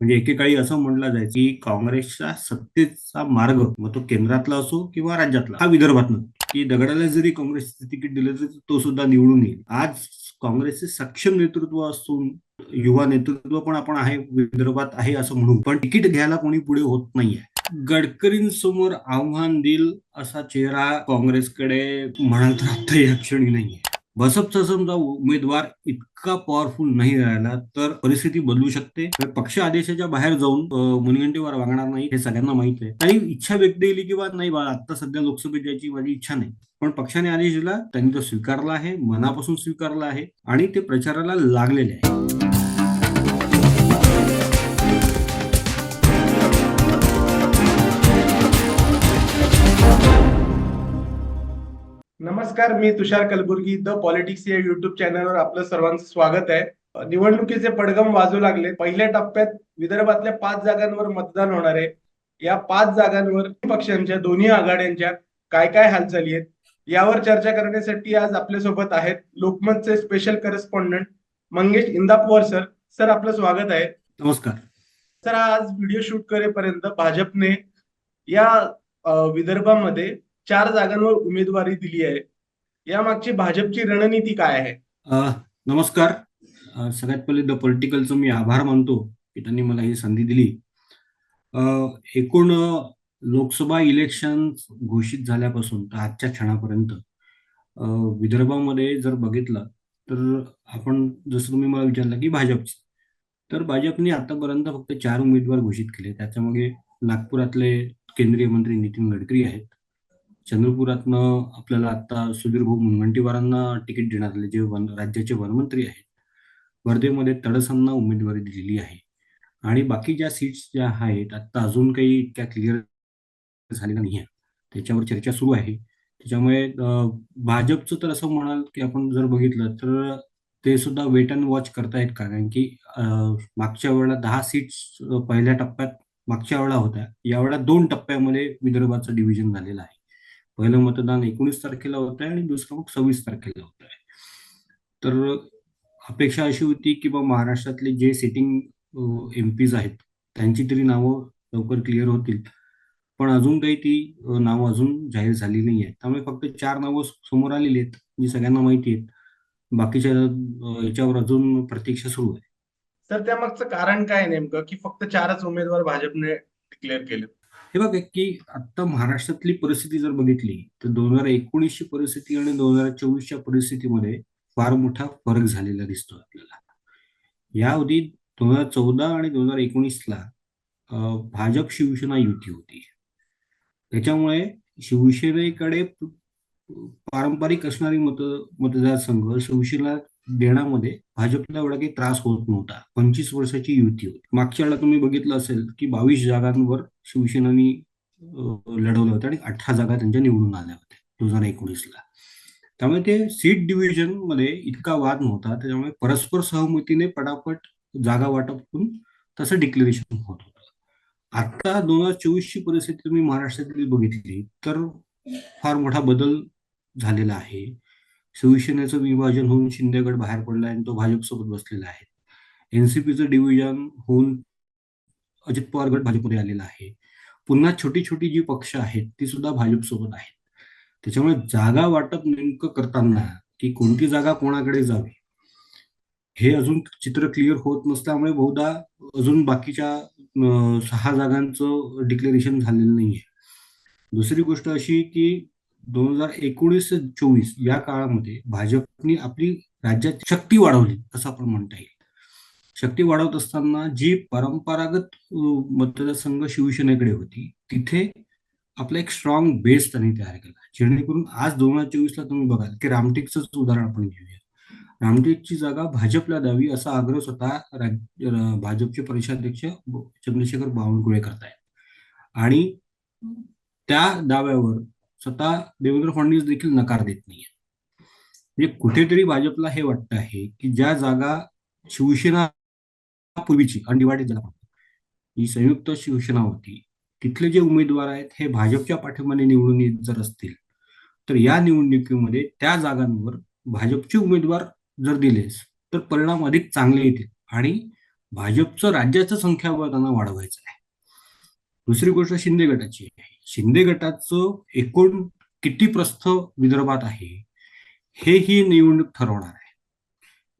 म्हणजे एकेकाळी असं म्हटलं जायचं की काँग्रेसचा सत्तेचा मार्ग मग तो केंद्रातला असो किंवा राज्यातला हा विदर्भातनं की दगडाला जरी काँग्रेसचं तिकीट दिलं तर तो सुद्धा निवडून येईल. आज काँग्रेसचे सक्षम नेतृत्व असून युवा नेतृत्व पण आपण आहे विदर्भात आहे असं म्हणू. पण तिकीट घ्यायला कोणी पुढे होत नाहीये. गडकरींसमोर आव्हान देईल असा चेहरा काँग्रेसकडे म्हणाल तर आता या क्षणी नाहीये. बसपचा समजा उमेदवार इतका पॉवरफुल नाही राहिला तर परिस्थिती बदलू शकते. पक्ष आदेशाच्या बाहेर जाऊन अं, मुनगंटीवार वागणार नाही हे सगळ्यांना माहीत आहे. आणि इच्छा व्यक्त केली किंवा नाही बा आता सध्या लोकसभेत जायची माझी इच्छा नाही. पण पक्षाने आदेश दिला त्यांनी तो स्वीकारला आहे मनापासून स्वीकारला आहे आणि ते प्रचाराला लागलेले आहे. नमस्कार मी तुषार कलबुर्गी द पॉलिटिक्स या युट्यूब चॅनलवर आपलं सर्वांचं स्वागत आहे. निवडणुकीचे पडगम वाजू लागले. पहिल्या टप्प्यात विदर्भातल्या पाच जागांवर मतदान होणार आहे. या पाच जागांवर पक्षांच्या दोन्ही आघाड्यांच्या काय काय हालचाली आहेत यावर चर्चा करण्यासाठी आज आपल्यासोबत आहेत लोकमतचे special correspondent Mangesh Indapur sir sir आपलं स्वागत आहे. नमस्कार. सर आज व्हिडिओ शूट करेपर्यंत भाजपने या विदर्भामध्ये चार जागांवर उमेदवारी दिली आहे. या मागची भाजपची रणनीती काय आहे? नमस्कार. सगळ्यात पहिले द पॉलिटिकलचं मी आभार मानतो की त्यांनी मला ही संधी दिली. एकूण लोकसभा इलेक्शन घोषित झाल्यापासून तर आजच्या क्षणापर्यंत विदर्भामध्ये जर बघितलं तर आपण जसं तुम्ही मला विचारलं की भाजपची तर भाजपने आतापर्यंत फक्त चार उमेदवार घोषित केले. त्याच्यामध्ये नागपुरातले केंद्रीय मंत्री नितीन गडकरी आहेत. चंद्रपुरातनं आपल्याला आता सुधीर भाऊ मुनगंटीवारांना तिकीट देण्यात आले जे वन राज्याचे वनमंत्री आहेत. वर्धेमध्ये तडसांना उमेदवारी दिलेली आहे. आणि बाकी ज्या सीट्स ज्या आहेत आता अजून काही इतक्या क्लिअर झालेल्या नाही त्याच्यावर चर्चा सुरू आहे. त्याच्यामुळे भाजपचं तर असं म्हणाल की आपण जर बघितलं तर ते सुद्धा वेट अँड वॉच करतायत. का कारण की मागच्या वेळेला दहा सीट्स पहिल्या टप्प्यात मागच्या वेळेला होत्या. यावेळेला दोन टप्प्यामध्ये विदर्भाचं डिव्हिजन झालेलं आहे. पहिलं मतदान एकोणीस तारखेला होत आहे आणि दुसरं मग सव्वीस तारखेला होत आहे तर अपेक्षा अशी होती की बा महाराष्ट्रातले जे सिटिंग एम पीज आहेत त्यांची तरी नावं लवकर क्लिअर होतील. पण अजून काही ती नावं अजून जाहीर झाली नाही आहेत त्यामुळे फक्त चार नावं समोर आलेली आहेत जी सगळ्यांना माहिती आहेत. बाकीच्या याच्यावर अजून प्रतीक्षा सुरू आहे. तर त्यामागचं कारण काय आहे नेमकं? की फक्त चारच उमेदवार भाजपने डिक्लेअर केले हे बघा की आता महाराष्ट्रातली परिस्थिती जर बघितली तर दोन हजार एकोणीसची परिस्थिती आणि दोन हजार चोवीसच्या परिस्थितीमध्ये फार मोठा फरक झालेला दिसतो आपल्याला. या अवधीत दोन हजार चौदा आणि दोन हजार एकोणीसला भाजप शिवसेना युती होती. त्याच्यामुळे शिवसेनेकडे पारंपरिक असणारी मत मतदारसंघ शिवसेना देण्यामध्ये भाजपला एवढा काही त्रास होत नव्हता. पंचवीस वर्षाची युती होती. मागच्या वेळेला तुम्ही बघितलं असेल की बावीस जागांवर शिवसेनानी लढवलं होतं आणि अठरा जागा त्यांच्या निवडून आल्या होत्या दोन हजार एकोणीसला. त्यामुळे ते सीट डिव्हिजनमध्ये इतका वाद नव्हता त्याच्यामुळे परस्पर सहमतीने पटापट जागा वाटप करून तसं डिक्लेरेशन होत होतं. आता दोन हजार चोवीसची परिस्थिती तुम्ही महाराष्ट्रातील बघितली तर फार मोठा बदल झालेला आहे. शिवसेनेचं विभाजन होऊन शिंदेगड बाहेर पडला आणि तो भाजपसोबत बसलेला आहे. एनसीपीचं डिव्हिजन होऊन अजित पवार गट भाजपमध्ये आलेला आहे. पुन्हा छोटी छोटी जी पक्ष आहेत ती सुद्धा भाजपसोबत आहेत. त्याच्यामुळे जागा वाटप नेमकं करताना की कोणती जागा कोणाकडे जावी हे अजून चित्र क्लिअर होत नसल्यामुळे बहुधा अजून बाकीच्या सहा जागांचं डिक्लेरेशन झालेलं नाहीये. दुसरी गोष्ट अशी की दोन हजार एकोणीस ते चोवीस या काळामध्ये भाजपने आपली राज्यात शक्ती वाढवली असं आपण म्हणता येईल. शक्ती वाढवत असताना जी परंपरागत मतदारसंघ शिवसेनेकडे होती तिथे आपला एक स्ट्रॉंग बेस त्यांनी तयार केला. जेणेकरून आज दोन हजार चोवीसला तुम्ही बघाल की रामटेकचंच उदाहरण आपण घेऊया. रामटेकची जागा भाजपला द्यावी असा आग्रह स्वतः राज- भाजपचे प्रदेशाध्यक्ष चंद्रशेखर बावनकुळे करतायत. आणि त्या दाव्यावर स्वतः देवेंद्र फडणवीस देखील नकार देत नाहीये म्हणजे कुठेतरी भाजपला हे वाटतं आहे की ज्या जागा शिवसेना पूर्वीची अनडिवायडेड ज्याला म्हणतो, ही संयुक्त शिवसेना होती. तिथले जे उमेदवार आहेत हे भाजपच्या पाठिंबाने निवडून येत जर असतील तर या निवडणुकीमध्ये त्या जागांवर भाजपचे उमेदवार जर दिलेस तर परिणाम अधिक चांगले येतील आणि भाजपचं राज्याचं संख्याबळ त्यांना वाढवायचं आहे. दुसरी गोष्ट शिंदे गटाची आहे. शिंदे गटाचं एकूण किती प्रस्थ विदर्भात आहे हे ही निवडणूक ठरवणार आहे.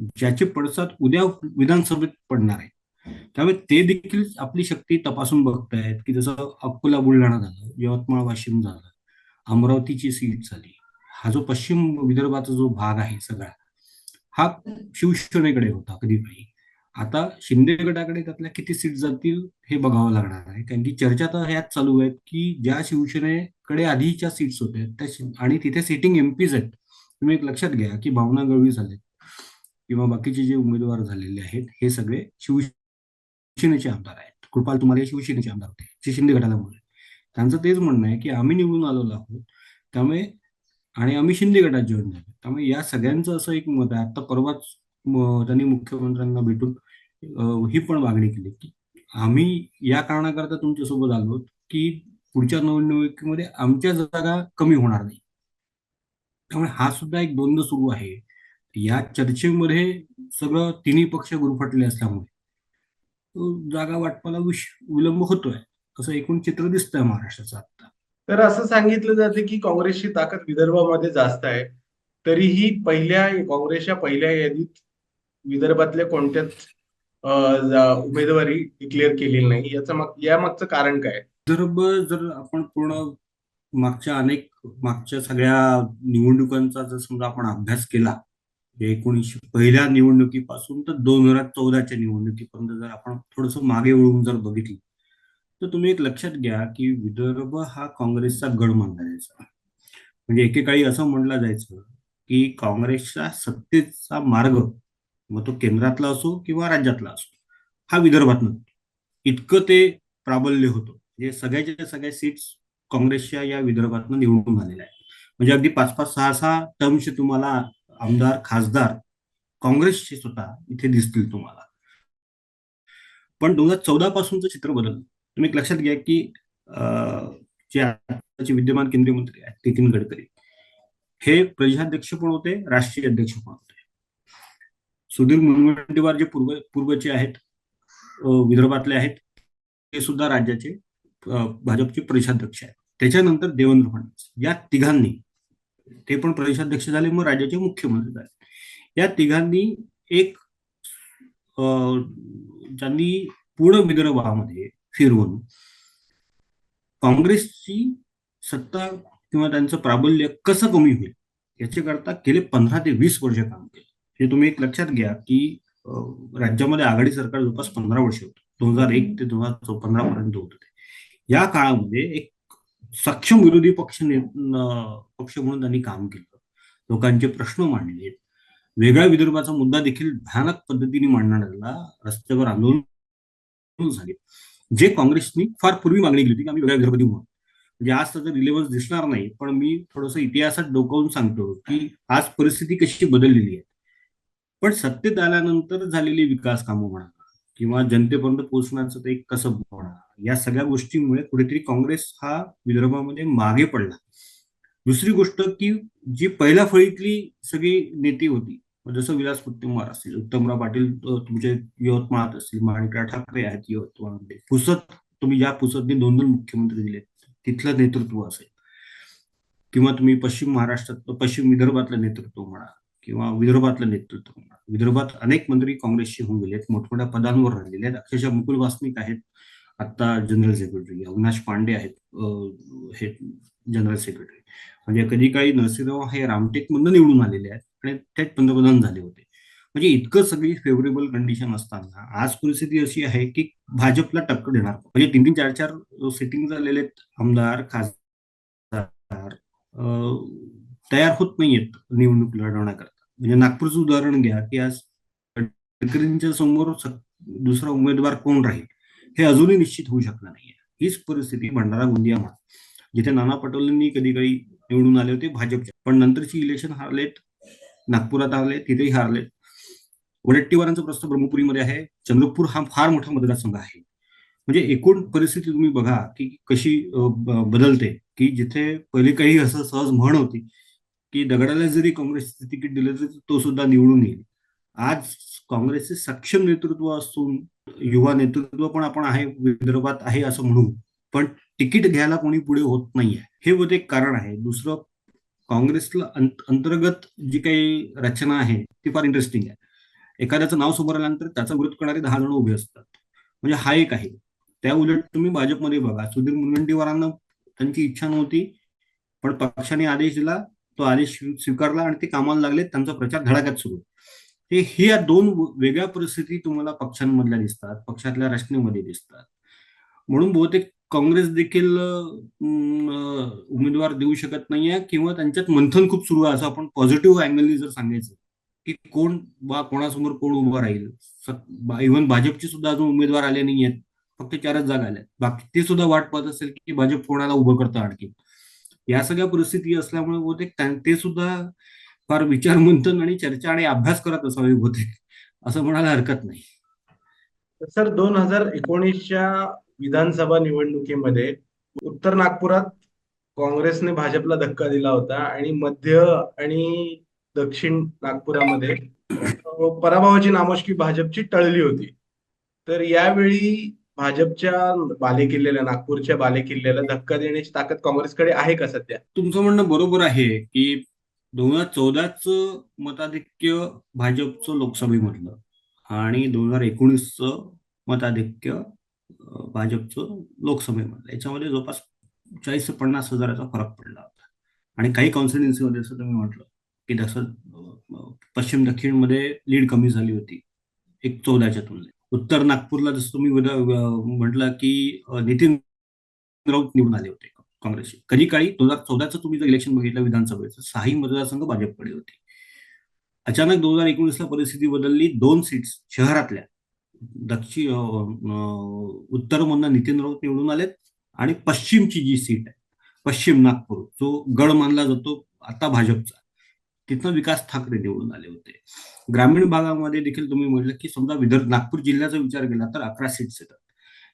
ज्याचे पडसाद उद्या विधानसभेत पडणार आहे. त्यामुळे ते देखील आपली शक्ती तपासून बघतायत की जसं अकोला बुलढाणा झालं यवतमाळ वाशिम झालं अमरावतीची सीट झाली. हा जो पश्चिम विदर्भाचा जो भाग आहे सगळा हा शिवसेनेकडे होता कधी काही आता शिंदे गटाकडे त्यातल्या किती सीट जातील हे बघावं लागणार आहे. कारण की चर्चा तर ह्याच चालू आहेत की ज्या शिवसेनेकडे आधीच्या सीट्स होत्या त्या आणि तिथे सिटिंग एमपीज आहेत. तुम्ही एक लक्षात घ्या की भावना गवळी झालेत. किंवा बाकीचे जे उमेदवार झालेले आहेत हे सगळे शिवसेनेचे आमदार आहेत. कृपाल तुम्हाला शिवसेनेचे आमदार होते. जे शिंदे गटाला बोलले. त्यांचं तेच म्हणणं आहे की आम्ही निवडून आलेलो आहोत. त्यामुळे आणि आम्ही शिंदे गटात जॉईन झालो. त्यामुळे या सगळ्यांचं असं एक मत आहे. आता परवाच त्यांनी मुख्यमंत्र्यांना भेटून ही पण मागणी केली की आम्ही या कारणाकरता तुमच्यासोबत आलो की पुढच्या निवडणुकीमध्ये आमच्या जागा कमी होणार नाही. त्यामुळे हा सुद्धा एक द्वंद्व सुरू आहे. या चर्चेमध्ये सगळं तिन्ही पक्ष गुरफटले असल्यामुळे तो जागा वाटपाला विश विलंब होतोय असं एकूण चित्र दिसतंय महाराष्ट्राचं आता तर असं सांगितलं जाते की काँग्रेसची ताकद विदर्भामध्ये जास्त आहे तरीही पहिल्या काँग्रेसच्या पहिल्या यादीत विदर्भातल्या कोणत्याच उमेदवारी डिक्लेअर केलेली नाही. याचं मग या मागचं कारण काय? विदर्भ जर आपण पूर्ण मागच्या अनेक मागच्या सगळ्या निवडणुकांचा जर समजा आपण अभ्यास केला एकोणीसशे पहिल्या निवडणुकीपासून तर दोन हजार चौदाच्या निवडणुकीपर्यंत जर आपण थोडस मागे वळून जर बघितलं तर तुम्ही एक लक्षात घ्या की विदर्भ हा काँग्रेसचा गड मानला जायचा. म्हणजे एकेकाळी असं म्हणलं जायचं की काँग्रेसचा सत्तेचा मार्ग मग तो केंद्रातला असो किंवा राज्यातला असो हा विदर्भात इतकं ते प्राबल्य होतं. म्हणजे सगळ्याच्या सगळ्या सीट्स काँग्रेसच्या या विदर्भातनं निवडून आलेल्या आहेत. म्हणजे अगदी पाच पाच सहा सहा टर्मचे तुम्हाला आमदार खासदार काँग्रेसचे स्वतः इथे दिसतील तुम्हाला. पण दोन हजार चौदा पासूनचं चित्र बदललं. तुम्ही एक लक्षात घ्या की जे आताचे विद्यमान केंद्रीय मंत्री आहेत नितीन गडकरी हे प्रदेशाध्यक्ष पण होते राष्ट्रीय अध्यक्ष पण होते. सुधीर मुनगंटीवार जे पूर्व पूर्वचे आहेत विदर्भातले आहेत ते सुद्धा राज्याचे भाजपचे प्रदेशाध्यक्ष आहेत. त्याच्यानंतर देवेंद्र फडणवीस या तिघांनी ते पण प्रदेशाध्यक्ष झाले मग राज्याचे मुख्यमंत्री झाले. या तिघांनी एक ज्यांनी पूर्ण विदर्भामध्ये फिरवून काँग्रेसची सत्ता किंवा त्यांचं प्राबल्य कसं कमी होईल याच्याकरता गेले पंधरा ते वीस वर्ष काम केलं. हे तुम्ही एक लक्षात घ्या की राज्यामध्ये आघाडी सरकार जवळपास पंधरा वर्ष होतं. दोन हजार एक ते दोन हजार पंधरा पर्यंत होत होते या काळामध्ये एक सक्षम विरोधी पक्ष ने- पक्ष म्हणून त्यांनी काम केलं. लोकांचे प्रश्न मांडले वेगळ्या विदर्भाचा मुद्दा देखील भयानक पद्धतीने मांडण्याला रस्त्यावर आंदोलन झाले. जे काँग्रेसनी फार पूर्वी मागणी केली होती की आम्ही वेगळ्या विदर्भ म्हणून. म्हणजे आज त्याचा रिलेव्हन्स दिसणार नाही पण मी थोडस इतिहासात डोकावून सांगतो की आज परिस्थिती कशी बदललेली आहे. पण सत्तेत आल्यानंतर झालेली विकास कामं म्हणा किंवा जनतेपर्यंत पोहोचण्याचं ते कसं म्हणा या सगळ्या गोष्टीमुळे कुठेतरी काँग्रेस हा विदर्भामध्ये मागे पडला. दुसरी गोष्ट की जी पहिल्या फळीतली सगळी नेती होती जसं विलास मुत्तेमवार असतील उत्तमराव पाटील तुमचे यवतमाळात असतील माणिकराव ठाकरे आहेत यवतमाळमध्ये पुसत तुम्ही ज्या पुसतने दोन दोन मुख्यमंत्री दिले तिथलं नेतृत्व असेल किंवा तुम्ही पश्चिम महाराष्ट्रात पश्चिम विदर्भातलं नेतृत्व म्हणा किंवा विदर्भातलं नेतृत्व म्हणा विदर्भात अनेक मंत्री काँग्रेसचे होऊन गेले आहेत मोठमोठ्या पदांवर राहिलेले आहेत. अक्षरशः मुकुल वासनिक आहेत आता जनरल सेक्रेटरी. अविनाश पांडे आहेत हे जनरल सेक्रेटरी. म्हणजे कधी काही नरसिंहराव हे रामटेक मधून निवडून आलेले आहेत आणि थेट पंतप्रधान झाले होते. म्हणजे इतकं सगळी फेवरेबल कंडिशन असताना आज परिस्थिती अशी आहे की भाजपला टक्कर देणार म्हणजे तीन तीन चार चार सिटिंग झालेले आहेत. आमदार खासदार तयार होत नाहीयेत निवडणूक लढवण्याकरता. म्हणजे नागपूरचं उदाहरण घ्या की आज गडकरींच्या समोर दुसरा उमेदवार कोण राहील? हे अजूनही निश्चित होऊ शकलं नाहीये. हीच परिस्थिती भंडारा गोंदिया म्हणा जिथे नाना पटोलेंनी कधी काही निवडून आले होते भाजपच्या पण नंतरची इलेक्शन हारलेत नागपुरात हारले तिथेही हारलेत. वडेट्टीवारांचा प्रश्न ब्रह्मपुरीमध्ये आहे. चंद्रपूर हा फार मोठा मतदारसंघ आहे. म्हणजे एकूण परिस्थिती तुम्ही बघा की कशी बदलते. की जिथे पहिले काही असं सहज म्हण होती की दगडाला जरी काँग्रेसचं तिकीट दिलं तर तो सुद्धा निवडून येईल. आज काँग्रेसचे सक्षम नेतृत्व असून युवा नेतृत्व पण आपण आहे विदर्भात आहे असं म्हणू पण तिकीट घ्यायला कोणी पुढे होत नाहीये. हे होते एक कारण आहे. दुसरं काँग्रेसला अंतर्गत जी काही रचना आहे ती फार इंटरेस्टिंग आहे. एखाद्याचं नाव समोर आल्यानंतर त्याचा विरोध करणारे दहा जण उभे असतात. म्हणजे हा एक आहे. त्या उलट तुम्ही भाजपमध्ये बघा. सुधीर मुनगंटीवारांना त्यांची इच्छा नव्हती पण पक्षाने आदेश दिला तो आदेश स्वीकारला आणि ते कामाला लागले त्यांचा प्रचार धडाक्यात सुरू. हे ह्या या दोन वेगळ्या परिस्थिती तुम्हाला पक्षांमधल्या दिसतात पक्षातल्या रचनेमध्ये दिसतात. म्हणून बहुतेक काँग्रेस देखील उमेदवार देऊ शकत नाहीये किंवा त्यांच्यात मंथन खूप सुरू आहे असं आपण पॉझिटिव्ह अँगलनी जर सांगायचं की कोण बा कोणासमोर कोण उभं राहील? इव्हन भाजपची सुद्धा अजून उमेदवार आले नाही आहेत फक्त चारच जागा आल्या बाकी ते सुद्धा वाट पाहत असेल की भाजप कोणाला उभं करतं आणखी. या सगळ्या परिस्थिती असल्यामुळे बहुतेक ते सुद्धा फार विचार मंथन आणि चर्चा आणि अभ्यास करत असावे बहुतेक असं म्हणायला हरकत नाही. सर दोन हजार एकोणीसच्या विधानसभा निवडणुकीमध्ये उत्तर नागपुरात काँग्रेसने भाजपला धक्का दिला होता आणि मध्य आणि दक्षिण नागपुरामध्ये पराभवाची नामोशकी भाजपची टळली होती. तर यावेळी भाजपच्या बालेकिल्ल्याला नागपूरच्या बालेकिल्ल्याला धक्का देण्याची ताकद काँग्रेसकडे आहे का सध्या? तुमचं म्हणणं बरोबर आहे की दोन हजार चौदाच मताधिक्य भाजपचं लोकसभेमधलं आणि दोन हजार एकोणीसचं मताधिक्य भाजपचं लोकसभेमधलं. याच्यामध्ये जवळपास चाळीस ते पन्नास हजाराचा फरक पडला होता. आणि काही कॉन्स्टिट्युन्सीमध्ये असं तुम्ही म्हटलं की जसं पश्चिम दक्षिणमध्ये लीड कमी झाली होती. एक चौदाच्या तुलनेत. उत्तर नागपूरला जसं तुम्ही विधा- म्हटलं की नितीन राऊत निवडून आले होते काँग्रेसचे. कधी काळी दोन हजार चौदाचं तुम्ही जर इलेक्शन बघितलं विधानसभेचं सहाही मतदारसंघ भाजपकडे होते. अचानक दोन हजार एकोणीसला परिस्थिती बदलली दोन सीट्स शहरातल्या दक्षिण उत्तरमधनं नितीन राऊत निवडून आलेत आणि पश्चिमची जी सीट आहे पश्चिम नागपूर जो गड मानला जातो आता भाजपचा. तिथनं विकास ठाकरे निवडून आले होते. ग्रामीण भागामध्ये देखील तुम्ही म्हटलं की समजा विदर्भ नागपूर जिल्ह्याचा विचार केला तर अकरा सीट्स येतात.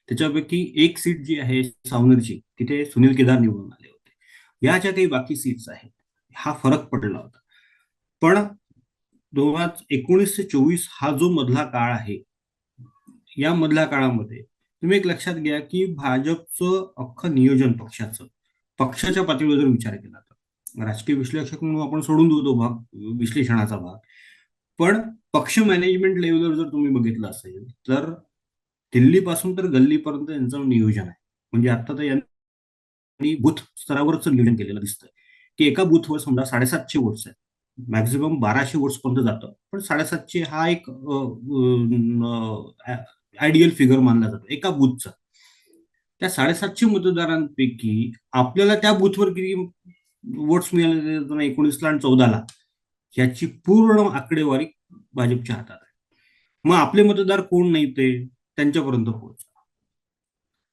त्याच्यापैकी एक सीट जी आहे सावनेरची तिथे सुनील केदार निवडून आले होते. या ज्या काही बाकी सीट्स आहेत. हा फरक पडला होता. पण दोन हजार एकोणीस ते चोवीस हा जो मधला काळ आहे या मधल्या काळामध्ये तुम्ही एक लक्षात घ्या की भाजपचं अख्खं नियोजन पक्षाचं पक्षाच्या पातळीवर जर विचार केला राजकीय विश्लेषक म्हणून आपण सोडून देऊ तो भाग विश्लेषणाचा भाग. पण पक्ष मॅनेजमेंट लेवलवर जर तुम्ही बघितलं असेल तर दिल्लीपासून तर गल्लीपर्यंत यांचं नियोजन आहे. म्हणजे आता तर यांनी बूथ स्तरावरच नियोजन केलेलं दिसतंय. की एका बूथवर समजा साडेसातशे वोट्स आहेत. मॅक्झिमम बाराशे वोट्स पर्यंत जातं. पण साडेसातशे हा एक आयडियल फिगर मानला जातो. एका बूथचा त्या साडेसातशे मतदारांपैकी आपल्याला त्या बूथवर किती वोट्स मिळाले एकोणीसला आणि चौदाला याची पूर्ण आकडेवारी भाजपच्या हातात आहे. मग आपले मतदार कोण नाही ते त्यांच्यापर्यंत पोहोचा.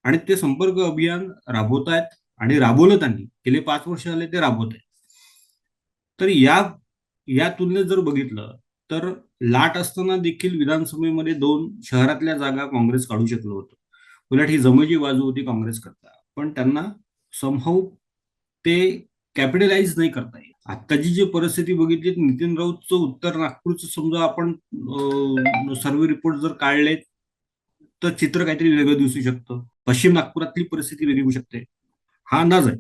आणि ते संपर्क अभियान राबवत आहेत आणि राबवलं त्यांनी गेले पाच वर्ष झाले ते राबवत आहेत. तर या या तुलनेत जर बघितलं तर लाट असताना देखील विधानसभेमध्ये दोन शहरातल्या जागा काँग्रेस काढू शकलो होतो. उलट ही जमेची बाजू होती काँग्रेस करता. पण त्यांना समहाऊ ते कॅपिटलाइज नाही करता येत. आत्ताची जी परिस्थिती बघितली नितीन राऊतचं उत्तर नागपूरचं समजा आपण सर्वे रिपोर्ट जर काढले तर चित्र काहीतरी वेगळं दिसू शकतं. पश्चिम नागपुरातली परिस्थिती वेगळी होऊ शकते. हा अंदाज आहे.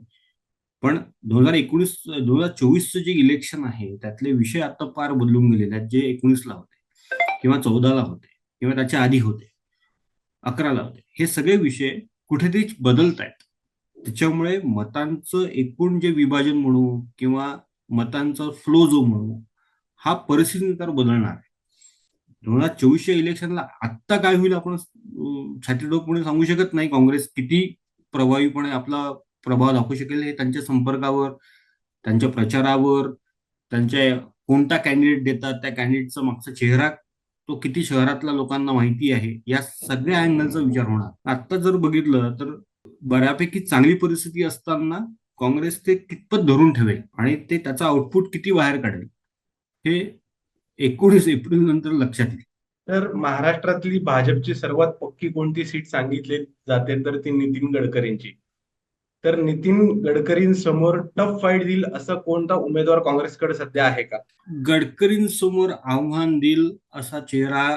पण दोन हजार एकोणीस दोन हजार चोवीसचं जे इलेक्शन आहे त्यातले विषय आता फार बदलून गेलेले आहेत जे एकोणीसला होते किंवा चौदाला होते किंवा त्याच्या आधी होते अकराला होते हे सगळे विषय कुठेतरी बदलत आहेत त्याच्यामुळे मतांचं एकूण जे विभाजन म्हणू किंवा मतांचा फ्लो जो म्हणू हा परिस्थितीनुसार बदलणार आहे. दोन हजार चोवीसच्या इलेक्शनला आत्ता काय होईल आपण छातीडोकपणे सांगू शकत नाही. काँग्रेस किती प्रभावीपणे आपला प्रभाव दाखवू शकेल हे त्यांच्या संपर्कावर त्यांच्या प्रचारावर त्यांच्या कोणता कॅन्डिडेट देतात त्या कॅन्डिडेटचा मागचा चेहरा तो किती शहरातल्या लोकांना माहिती आहे या सगळ्या अँगलचा विचार होणार. आता जर बघितलं तर बऱ्यापैकी चांगली परिस्थिती असताना काँग्रेस ते कितपत धरून ठेवेल आणि ते त्याचा आउटपुट किती बाहेर काढेल हे एकोणीस एप्रिल नंतर लक्षात येईल. तर महाराष्ट्रातली भाजपची सर्वात पक्की कोणती सीट सांगितली जाते तर ती नितीन गडकरींची. तर नितीन गडकरींसमोर टफ फाईट देईल असं कोणता उमेदवार काँग्रेसकडे सध्या आहे का? गडकरींसमोर आव्हान देईल असा चेहरा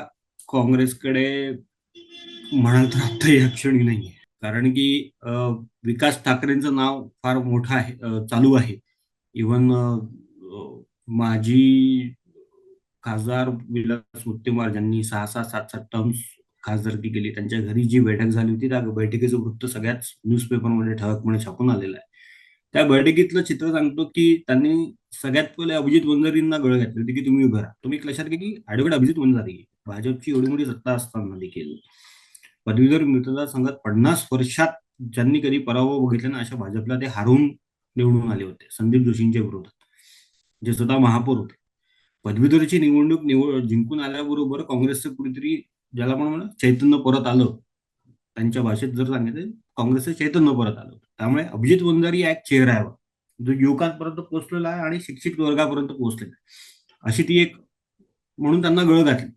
काँग्रेसकडे म्हणाल तर आता या क्षणी नाहीये. कारण की विकास ठाकरेंचं नाव फार मोठं आहे चालू आहे. इवन माजी खासदार विलास मुत्तेमार ज्यांनी सहा सहा सात सात टर्म्स खासदारकी केली त्यांच्या घरी जी बैठक झाली होती त्या बैठकीचं वृत्त सगळ्याच न्यूजपेपरमध्ये ठळकपणे छापून आलेलं आहे. त्या बैठकीतलं चित्र सांगतो की त्यांनी सगळ्यात पहिले अभिजित वंजारींना गळ घातली होती की तुम्ही उभं राहा. तुम्ही एक लक्षात घ्या की ऍडव्होकेट अभिजित वंजारी. भाजपची एवढी मोठी सत्ता असताना देखील. पदवीधर मतदारसंघात पन्नास वर्षात ज्यांनी कधी पराभव बघितला ना अशा भाजपला ते हारून निवडून आले होते संदीप जोशींच्या विरोधात जे स्वतः महापौर होते. पदवीधरची निवडणूक निवड जिंकून आल्याबरोबर काँग्रेसचं कुठेतरी ज्याला आपण म्हणू चैतन्य परत आलं. त्यांच्या भाषेत जर सांगितलं काँग्रेसचं चैतन्य परत आलं त्यामुळे अभिजित वंजारी हा एक चेहरा आहे जो युवकांपर्यंत पोहोचलेला आहे आणि शिक्षित वर्गापर्यंत पोहोचलेला आहे. अशी ती एक म्हणून त्यांना गळ घातली.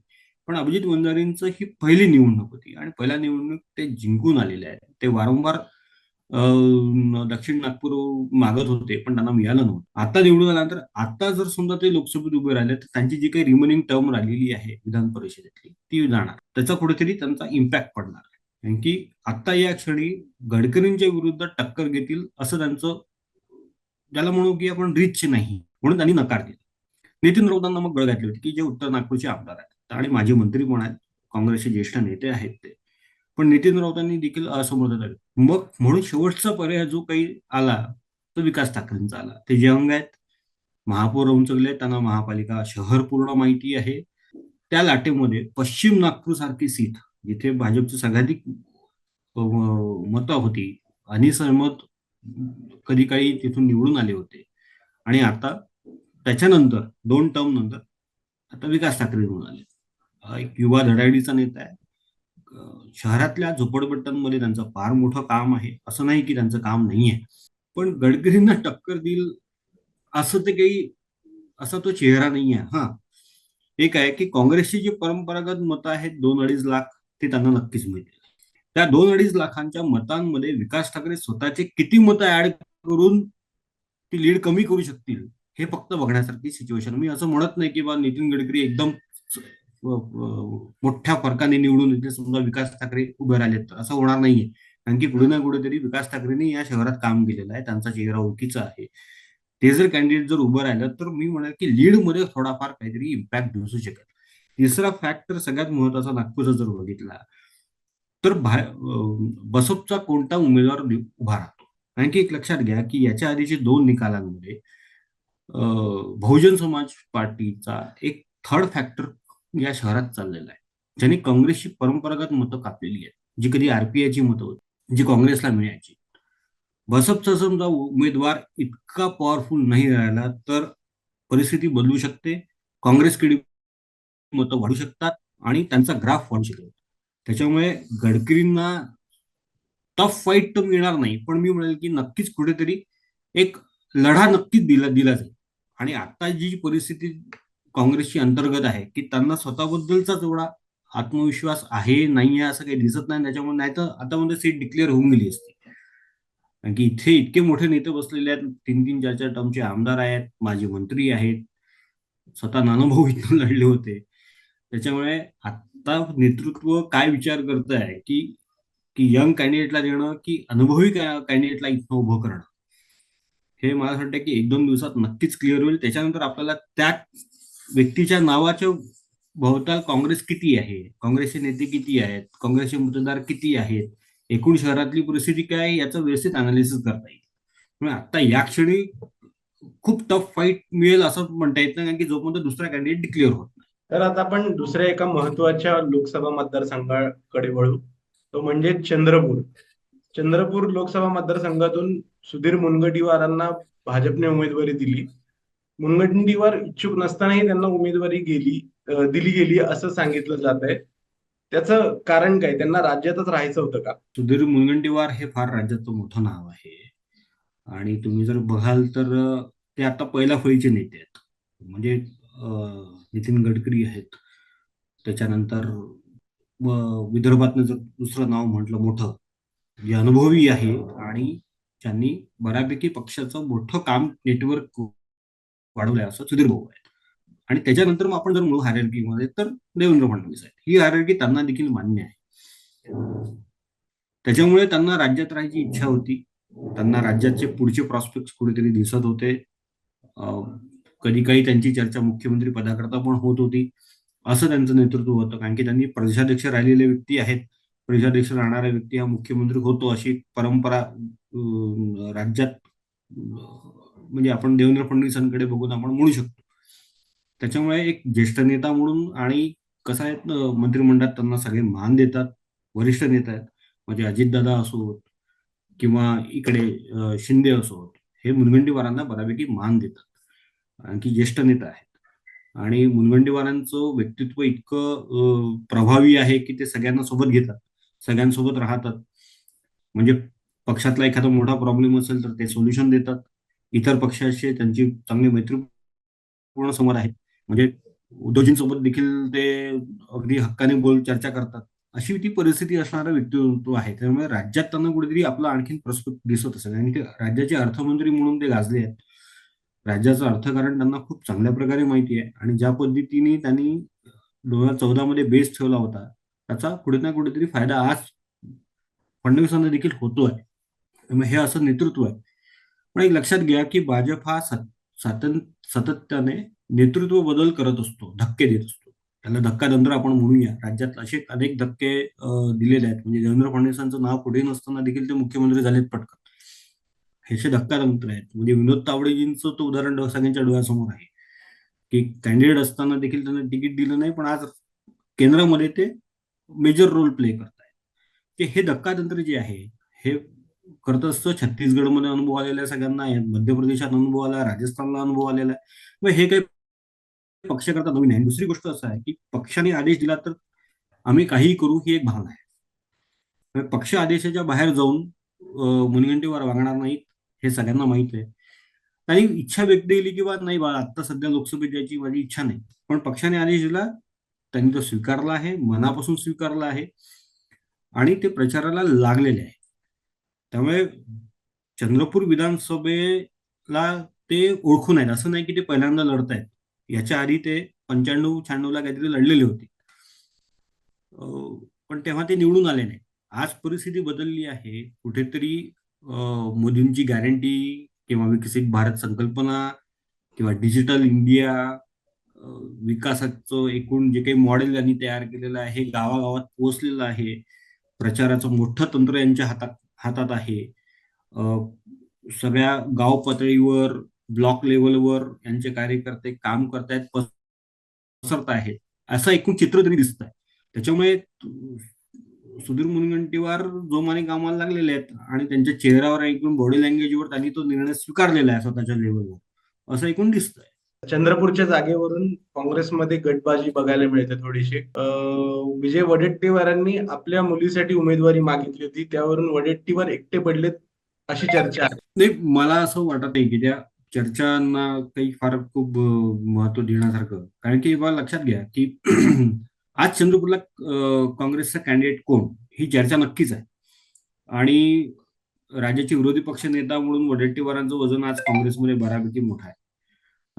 पण अभिजित वंजारींचं ही पहिली निवडणूक होती. आणि पहिल्या निवडणूक ते जिंकून आलेले आहेत. ते वारंवार दक्षिण नागपूर मागत होते पण त्यांना मिळालं नव्हतं. आता निवडून आल्यानंतर आता जर समजा ते लोकसभेत उभे राहिले तर त्यांची जी काही रिमेनिंग टर्म राहिलेली आहे विधान परिषदेतली ती जाणार. त्याचा कुठेतरी त्यांचा इम्पॅक्ट पडणार. कारण की आता या क्षणी गडकरींच्या विरुद्ध टक्कर घेतील असं त्यांचं ज्याला म्हणू की आपण रिच नाही म्हणून त्यांनी नकार दिला. नितीन राऊतांना मग गळ घातली होती की जे उत्तर नागपूरचे आमदार आहेत. आणि माजी मंत्री पण आहेत? काँग्रेसचे ज्येष्ठ नेते आहेत ते. पण नितीन राऊतांनी देखील असमर्थ झाले मग म्हणून शेवटचा पर्याय जो काही आला तो विकास ठाकरेंचा आला. ते जे अंग आहेत महापौर उंचगले त्यांना महापालिका शहर पूर्ण माहिती आहे. त्या लाटेमध्ये पश्चिम नागपूर सारखी सीट जिथे भाजपची सर्वाधिक मतं होती आणि सहमत कधी काही तिथून निवडून आले होते. आणि आता त्याच्यानंतर दोन टर्म नंतर आता विकास ठाकरे निवडून आले. हा एक युवा धडाडीचा नेता आहे. शहरातल्या झोपडपट्ट्यांमध्ये त्यांचं फार मोठं काम आहे. असं नाही की त्यांचं काम नाही आहे. पण गडकरींना टक्कर देईल असं ते काही असा तो चेहरा नाही आहे. हा. एक आहे की काँग्रेसची जी परंपरागत मतं आहेत दोन अडीच लाख ते त्यांना नक्कीच मिळतील. त्या दोन अडीच लाखांच्या मतांमध्ये विकास ठाकरे स्वतःचे किती मतं ऍड करून ती लीड कमी करू शकतील हे फक्त बघण्यासारखी सिच्युएशन. मी असं म्हणत नाही की बा नितीन गडकरी एकदम मोठ्या फरकाने निवडून येते समजा विकास ठाकरे उभे राहिलेत असं होणार नाहीये. कारण की कुठे ना कुठेतरी विकास ठाकरेंनी या शहरात काम केलेलं आहे त्यांचा चेहरा ओळखीचा आहे. ते जर कॅन्डिडेट जर उभं राहिलं तर मी म्हणेल की लीडमध्ये थोडाफार काहीतरी इम्पॅक्ट दिसू शकेल तिसरा फॅक्टर सगळ्यात महत्त्वाचा नागपूरचा जर बघितला तर बसपचा कोणता उमेदवार उभा राहतो? कारण की एक लक्षात घ्या की याच्या आधीचे दोन निकालांमध्ये बहुजन समाज पार्टीचा एक थर्ड फॅक्टर या शहरात चाललेला आहे. ज्याने काँग्रेसची परंपरागत मतं कापलेली आहेत. जी कधी आरपीआयची मतं होती जी काँग्रेसला मिळायची. बसपचा समजा उमेदवार इतका पॉवरफुल नाही राहिला तर परिस्थिती बदलू शकते काँग्रेसकडे मतं वाढू शकतात आणि त्यांचा ग्राफ वाढू शकेल त्याच्यामुळे गडकरींना टफ फाईट तर मिळणार नाही पण मी म्हणेल की नक्कीच कुठेतरी एक लढा नक्कीच दिला दिला जाईल. आणि आता जी परिस्थिती काँग्रेसची अंतर्गत आहे की त्यांना स्वतःबद्दलचा तेवढा आत्मविश्वास आहे नाही आहे असं काही दिसत नाही त्याच्यामुळे नाही तर आतामध्ये सीट डिक्लेअर होऊन गेली असती. कारण की इथे इतके मोठे नेते बसलेले आहेत तीन तीन चार चार टर्मचे आमदार आहेत माजी मंत्री आहेत स्वतः नानाभाऊ इथून लढले होते. त्याच्यामुळे आता नेतृत्व काय विचार करत आहे की की यंग कॅन्डिडेटला देणं की अनुभवी कॅन्डिडेटला इथं उभं करणं? हे मला असं वाटतं की एक दोन दिवसात नक्कीच क्लिअर होईल. त्याच्यानंतर आपल्याला त्या व्यक्तीच्या नावाच्या भोवताल काँग्रेस किती आहे? काँग्रेसचे नेते किती आहेत? काँग्रेसचे मतदार किती आहेत? एकूण शहरातली परिस्थिती काय याचं व्यवस्थित अनालिसिस करता येईल. आता या क्षणी खूप टफ फाईट मिळेल असं म्हणता येत नाही की जोपर्यंत दुसरा कॅन्डिडेट डिक्लेअर होत नाही. तर आता आपण दुसऱ्या एका महत्त्वाच्या लोकसभा मतदारसंघाकडे वळू. तो म्हणजे चंद्रपूर. चंद्रपूर लोकसभा मतदारसंघातून सुधीर मुनगंटीवारांना भाजपने उमेदवारी दिली. मुनगंटीवार इच्छुक नसतानाही त्यांना उमेदवारी गेली दिली गेली असं सांगितलं जात आहे. त्याचं कारण काय? त्यांना राज्यातच राहायचं होतं का? सुधीर मुनगंटीवार हे फार राज्याचं मोठं नाव आहे. आणि तुम्ही जर बघाल तर ते आता पहिल्या फळीचे नेते आहेत. म्हणजे नितीन गडकरी आहेत. त्याच्यानंतर अं, विदर्भातनं जर दुसरं नाव म्हटलं मोठं जे अनुभवी आहे. आणि ज्यांनी बऱ्यापैकी पक्षाचं मोठं काम नेटवर्क वाढवलंय असं सुधीर भाऊ आहे आणि त्याच्यानंतर मग आपण जर म्हणू हायरकीमध्ये तर देवेंद्र फडणवीस आहेत. ही हायरकी त्यांना देखील मान्य आहे. त्याच्यामुळे त्यांना राज्यात राहायची इच्छा होती. त्यांना राज्याचे पुढचे प्रॉस्पेक्ट कुठेतरी दिसत होते. कधी काही त्यांची चर्चा मुख्यमंत्री पदाकरता पण होत होती. असं त्यांचं नेतृत्व होतं. कारण की त्यांनी प्रदेशाध्यक्ष राहिलेले व्यक्ती आहेत. प्रदेशाध्यक्ष राहणारा व्यक्ती हा मुख्यमंत्री होतो अशी परंपरा राज्यात म्हणजे आपण देवेंद्र फडणवीसांकडे बघून आपण म्हणू शकतो. त्याच्यामुळे एक ज्येष्ठ नेता म्हणून आणि कसं आहे मंत्रिमंडळात त्यांना सगळे मान देतात वरिष्ठ नेता आहेत. म्हणजे अजितदादा असोत किंवा इकडे शिंदे असोत हे मुनगंटीवारांना बऱ्यापैकी मान देतात. आणखी ज्येष्ठ नेता आहेत. आणि मुनगंटीवारांचं व्यक्तित्व इतकं प्रभावी आहे की ते सगळ्यांना सोबत घेतात सगळ्यांसोबत राहतात. म्हणजे पक्षातला एखादा मोठा प्रॉब्लेम असेल तर ते सोल्युशन देतात. इतर पक्षाचे त्यांची चांगली मैत्रीपूर्ण समोर आहे म्हणजे उद्धवजींसोबत देखील ते अगदी हक्काने बोल चर्चा करतात. अशी ती परिस्थिती असणारा व्यक्तिमत्व आहे. त्यामुळे राज्यात त्यांना कुठेतरी आपला आणखीन प्रस्तुत दिसत असेल. आणि ते राज्याचे अर्थमंत्री म्हणून ते गाजले आहेत. राज्याचं अर्थकारण त्यांना खूप चांगल्या प्रकारे माहिती आहे. आणि ज्या पद्धतीने त्यांनी दोन हजार चौदा मध्ये बेस ठेवला होता त्याचा कुठे ना कुठेतरी फायदा आज फडणवीसांना देखील होतोय. हे असं नेतृत्व आहे. पण एक लक्षात घ्या की भाजप हा सातन सातत्याने नेतृत्व बदल करत असतो धक्के देत असतो. त्याला धक्कातंत्र आपण म्हणूया. राज्यात असे अनेक धक्के दिलेले आहेत. म्हणजे देवेंद्र फडणवीसांचं नाव पुढे नसताना देखील ते मुख्यमंत्री झालेत पटकन. हे असे धक्कातंत्र आहेत. म्हणजे विनोद तावडेजींचं तो उदाहरण सगळ्यांच्या डोळ्यासमोर आहे. की कॅन्डिडेट असताना देखील त्यांना तिकीट दिलं नाही पण आज केंद्रामध्ये ते मेजर रोल प्ले करतायत. की हे धक्कातंत्र जे आहे हे करत असतं. छत्तीसगडमध्ये अनुभव आलेला आहे सगळ्यांना. मध्य प्रदेशात अनुभव आला राजस्थानला अनुभव आलेला आहे. मग हे काही पक्ष करता नवीन आहे दुसरी गोष्ट असं आहे की पक्षाने आदेश दिला तर आम्ही काहीही करू ही एक भावना आहे. पक्ष आदेशाच्या बाहेर जाऊन मुनगंटीवर वागणार नाहीत हे सगळ्यांना माहीत आहे. आणि इच्छा व्यक्त केली की बा नाही बा आता सध्या लोकसभेत जायची माझी इच्छा नाही. पण पक्षाने आदेश दिला त्यांनी तो स्वीकारला आहे मनापासून स्वीकारला आहे. आणि ते प्रचाराला लागलेले आहे. त्यामुळे चंद्रपूर विधानसभेला ते ओळखून आहेत असं नाही की ते पहिल्यांदा लढत आहेत. याच्या आधी ते पंच्याण्णव शहाण्णवला काहीतरी लढलेले होते. पण तेव्हा ते निवडून आले नाही आज परिस्थिती बदलली आहे. कुठेतरी मोदींची गॅरंटी किंवा विकसित भारत संकल्पना किंवा डिजिटल इंडिया विकासाचं एकूण जे काही मॉडेल यांनी तयार केलेलं आहे गावागावात पोहोचलेलं आहे प्रचाराचं मोठं तंत्र यांच्या हातात हातात आहे. सगळ्या गाव पातळीवर ब्लॉक लेवलवर यांचे कार्यकर्ते काम करतायत पसरत आहेत असं एकूण चित्र तरी दिसत आहे त्याच्यामुळे सुधीर मुनगंटीवार जोमाने कामाला लागलेले आहेत आणि त्यांच्या चेहऱ्यावर एकूण बॉडी लँग्वेजवर त्यांनी तो निर्णय स्वीकारलेला आहे स्वतःच्या लेवलवर असं एकूण दिसतंय. चंद्रपूरच्या जागेवरून काँग्रेसमध्ये गटबाजी बघायला मिळते थोडीशी. विजय वडेट्टीवारांनी आपल्या मुलीसाठी उमेदवारी मागितली होती. त्यावरून वडेट्टीवार एकटे पडलेत अशी चर्चा आहे. नाही मला असं वाटत नाही की त्या चर्चांना काही फार खूप महत्त्व देण्यासारखं. कारण की मला लक्षात घ्या की आज चंद्रपूरला काँग्रेसचा कॅन्डिडेट कोण? ही चर्चा नक्कीच आहे. आणि राज्याचे विरोधी पक्ष नेता म्हणून वडेट्टीवारांचं वजन आज काँग्रेसमध्ये बऱ्यापैकी मोठं आहे.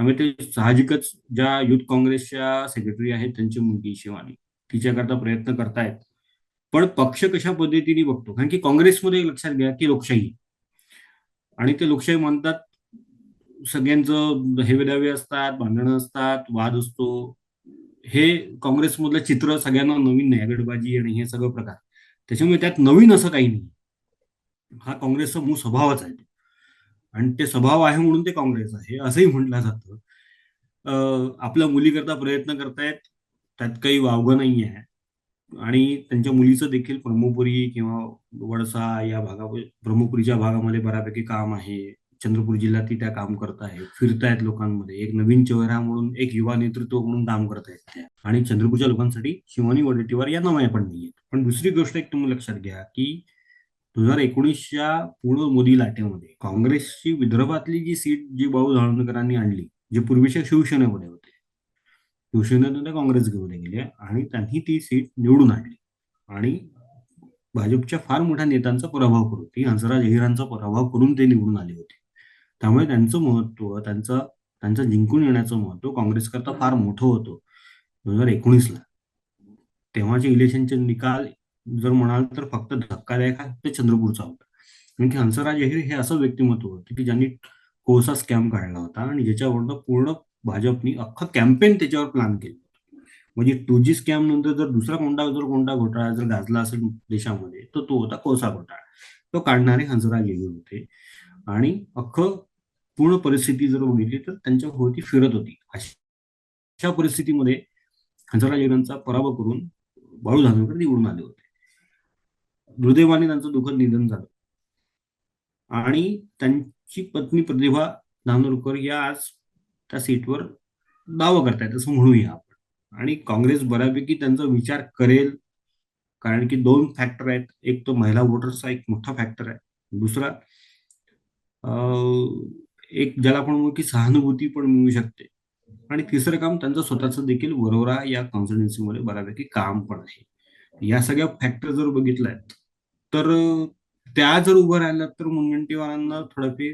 त्यामुळे ते साहजिकच ज्या युथ काँग्रेसच्या सेक्रेटरी आहेत त्यांची मुलगी शिवानी तिच्याकरता प्रयत्न करतायत. पण पक्ष कशा पद्धतीने बघतो? कारण की काँग्रेसमध्ये लक्षात घ्या की लोकशाही. आणि ते लोकशाही म्हणतात सगळ्यांचं हेवेदावे असतात भांडणं असतात वाद असतो. हे काँग्रेसमधलं चित्र सगळ्यांना नवीन नाही गडबाजी आणि हे सगळं प्रकार. त्याच्यामुळे त्यात नवीन असं काही नाही. हा काँग्रेसचा मूळ स्वभावच आहे. आणि ते स्वभाव आहे म्हणून ते काँग्रेस आहे असंही म्हटलं जातं. आपल्या मुलीकरता प्रयत्न करतायत त्यात काही वावगं नाही आहे आणि त्यांच्या मुलीचं देखील ब्रह्मपुरी किंवा वडसा या भागामध्ये ब्रह्मपुरीच्या भागामध्ये बऱ्यापैकी काम आहे. चंद्रपूर जिल्ह्यात ती त्या काम करत आहेत फिरतायत लोकांमध्ये. एक नवीन चेहरा म्हणून एक युवा नेतृत्व म्हणून काम करत आहेत त्या. आणि चंद्रपूरच्या लोकांसाठी शिवानी वडेट्टीवार या नावाने पण नाही आहेत पण दुसरी गोष्ट एक तुम्ही लक्षात घ्या की दोन हजार एकोणीसच्या पूर्ण मोदी लाटेमध्ये काँग्रेसची विदर्भातली जी सीट जी भाऊ धावणकरांनी आणली जे पूर्वीच्या शिवसेनेमध्ये होते शिवसेनेतून ते काँग्रेस घेऊन गेले आणि त्यांनी ती सीट निवडून आणली. आणि भाजपच्या फार मोठ्या नेत्यांचा पराभव करून ती हंसराज अहिरांचा पराभव करून ते निवडून आले होते. त्यामुळे त्यांचं महत्त्व त्यांचं त्यांचं जिंकून येण्याचं महत्त्व काँग्रेसकरता फार मोठं होतं दोन हजार एकोणीसला. तेव्हाचे इलेक्शनचे निकाल जर म्हणाल तर फक्त धक्कादायक हा ते चंद्रपूरचा होता. कारण की हंसराज अहिर हे असं व्यक्तिमत्व होतं की ज्यांनी कोळसा स्कॅम काढला होता आणि ज्याच्यावरनं पूर्ण भाजपनी अख्खं कॅम्पेन त्याच्यावर प्लॅन केलं म्हणजे टू जी स्कॅम नंतर जर दुसरा कोणता जर कोणता घोटाळा जर गाजला असेल देशामध्ये तर तो होता कोळसा घोटाळा. तो काढणारे हंसराज अहिर होते. आणि अख्खं पूर्ण परिस्थिती जर बघितली तर त्यांच्या भोवती फिरत होती. अशा परिस्थितीमध्ये हंसराज अहिरांचा पराभव करून बाळू धानोरकर निवडून आले होते. दुर्दैवाने त्यांचं दुःखद निधन झालं. आणि त्यांची पत्नी प्रतिभा धानोरकर या आज त्या सीटवर दावा करतायत असं म्हणूया आपण. आणि काँग्रेस बऱ्यापैकी त्यांचा विचार करेल कारण की दोन फॅक्टर आहेत. एक तो महिला वोटर्सचा एक मोठा फॅक्टर आहे. दुसरा एक ज्याला आपण म्हणू की सहानुभूती पण मिळू शकते. आणि तिसरं काम त्यांचं स्वतःचं देखील वरोरा या कॉन्स्टिट्युन्सीमध्ये बऱ्यापैकी काम पण आहे. या सगळ्या फॅक्टर जर बघितल्या तर त्या जर उभं राहिल्या तर मुनगंटीवारांना थोडंफे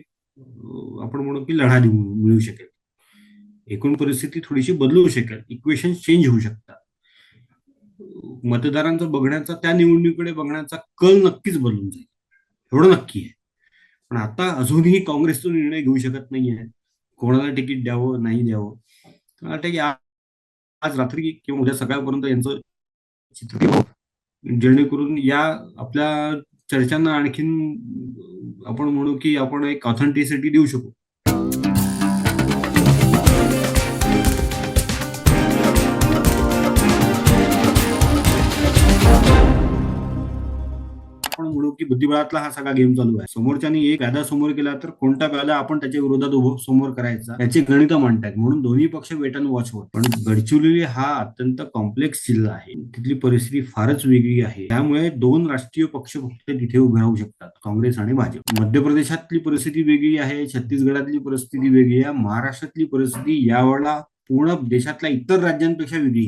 आपण म्हणू की लढा देऊ मिळू शकेल. एकूण परिस्थिती थोडीशी बदलू शकेल. इक्वेशन चेंज होऊ शकतात. मतदारांचा बघण्याचा त्या निवडणुकीकडे बघण्याचा कल नक्कीच बदलून जाईल. एवढं नक्की आहे. पण आता अजूनही काँग्रेस तो निर्णय घेऊ शकत नाहीये. कोणाला तिकीट द्यावं नाही द्यावं. मला वाटतं की आज रात्री किंवा उद्या सकाळपर्यंत यांचं चित्र जेणेकरून या आपल्या चर्चांना आणखीन आपण म्हणू की आपण एक ऑथेंटिसिटी देऊ शकू. म्हणू की बुद्धिबळातला हा सगळा गेम चालू आहे. समोरच्यानी एक कायदा समोर केला तर कोणता कायदा आपण त्याच्या विरोधात उभं समोर करायचा याची गणित मांडतायत म्हणून दोन्ही पक्ष वेट अँड वॉच होत पण गडचिरोली हा अत्यंत कॉम्प्लेक्स जिल्हा आहे. तिथली परिस्थिती फारच वेगळी आहे. त्यामुळे दोन राष्ट्रीय पक्ष फक्त तिथे उभे राहू शकतात काँग्रेस आणि भाजप. मध्य प्रदेशातली परिस्थिती वेगळी आहे छत्तीसगडातली परिस्थिती वेगळी आहे महाराष्ट्रातली परिस्थिती यावेळेला पूर्ण देशातल्या इतर राज्यांपेक्षा वेगळी आहे.